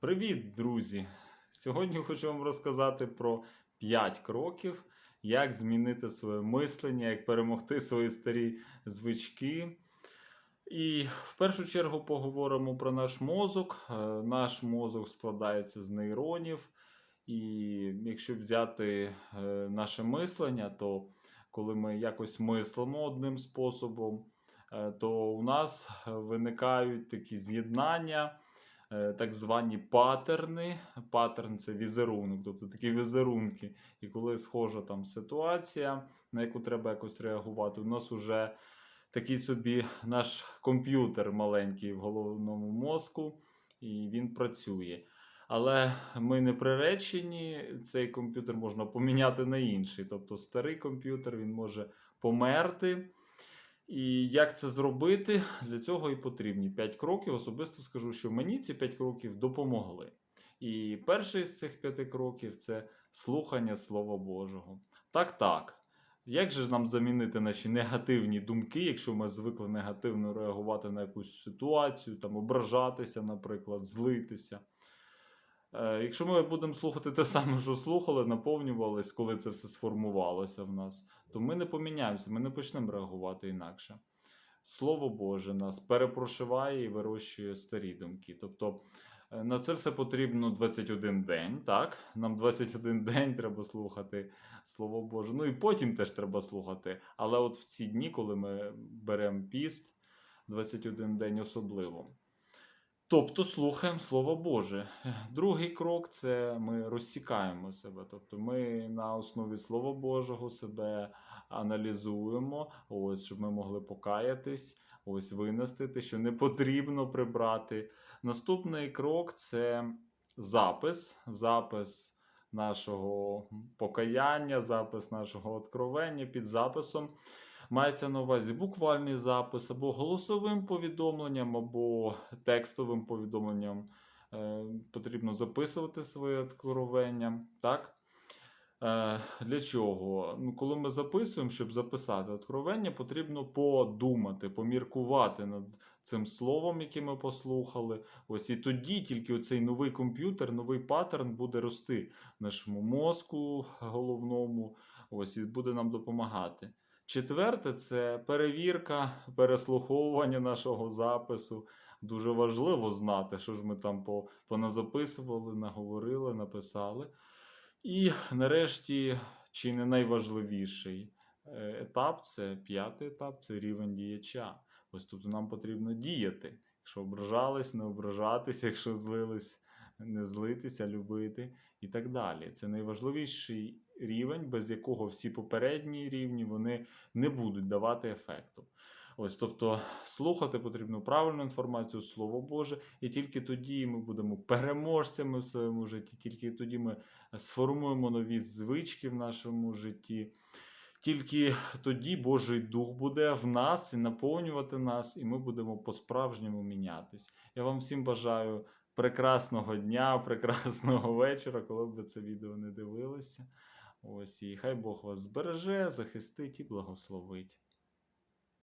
Привіт, друзі! Сьогодні хочу вам розказати про 5 кроків, як змінити своє мислення, як перемогти свої старі звички. І в першу чергу поговоримо про наш мозок. Е, Наш мозок складається з нейронів. І якщо взяти е, наше мислення, то коли ми якось мислимо одним способом, е, то у нас виникають такі з'єднання так звані патерни. Паттерн це візерунок, тобто такі візерунки. І коли схожа там ситуація, на яку треба якось реагувати, у нас вже такий собі наш комп'ютер маленький в головному мозку, і він працює. Але ми не приречені, цей комп'ютер можна поміняти на інший. Тобто старий комп'ютер він може померти. І як це зробити? Для цього і потрібні 5 кроків. Особисто скажу, що мені ці 5 кроків допомогли. І перший з цих 5 кроків це слухання Слова Божого. Так, так. Як же нам замінити наші негативні думки, якщо ми звикли негативно реагувати на якусь ситуацію, там ображатися, наприклад, злитися? Е, Якщо ми будемо слухати те саме, що слухали, наповнювались, коли це все сформувалося в нас, то ми не поміняємося, ми не почнемо реагувати інакше. Слово Боже нас перепрошиває і вирощує старі думки. Тобто е, на це все потрібно 21 день. Так? Нам 21 день треба слухати Слово Боже. Ну і потім теж треба слухати. Але от в ці дні, коли ми беремо піст, 21 день особливо. Тобто слухаємо Слово Боже. Другий крок це ми розсікаємо себе. Тобто ми на основі Слова Божого себе аналізуємо, ось щоб ми могли покаятись, ось винести те, що не потрібно прибрати. Наступний крок це запис, запис нашого покаяння, запис нашого откровення під записом. Мається на увазі буквальний запис або голосовим повідомленням, або текстовим повідомленням. Е, потрібно записувати своє откровення. Так? Е, для чого? Ну, коли ми записуємо, щоб записати откровення, потрібно подумати, поміркувати над цим словом, яке ми послухали. Ось і тоді тільки оцей новий комп'ютер, новий паттерн буде рости нашому мозку головному, ось і буде нам допомагати. Четверте це перевірка, переслуховування нашого запису. Дуже важливо знати, що ж ми там по- поназаписували, наговорили, написали. І нарешті, чи не найважливіший е, етап це п'ятий етап це рівень діяча. Ось тут нам потрібно діяти. Якщо ображались, не ображатися, якщо злились, не злитися, любити і так далі. Це найважливіший рівень, без якого всі попередні рівні вони не будуть давати ефекту. Ось, тобто, слухати потрібно правильну інформацію, Слово Боже, і тільки тоді ми будемо переможцями в своєму житті, тільки тоді ми сформуємо нові звички в нашому житті. Тільки тоді Божий Дух буде в нас і наповнювати нас, і ми будемо по-справжньому мінятись. Я вам всім бажаю прекрасного дня, прекрасного вечора, коли б ви це відео не дивилися. Ось і хай Бог вас збереже, захистить і благословить.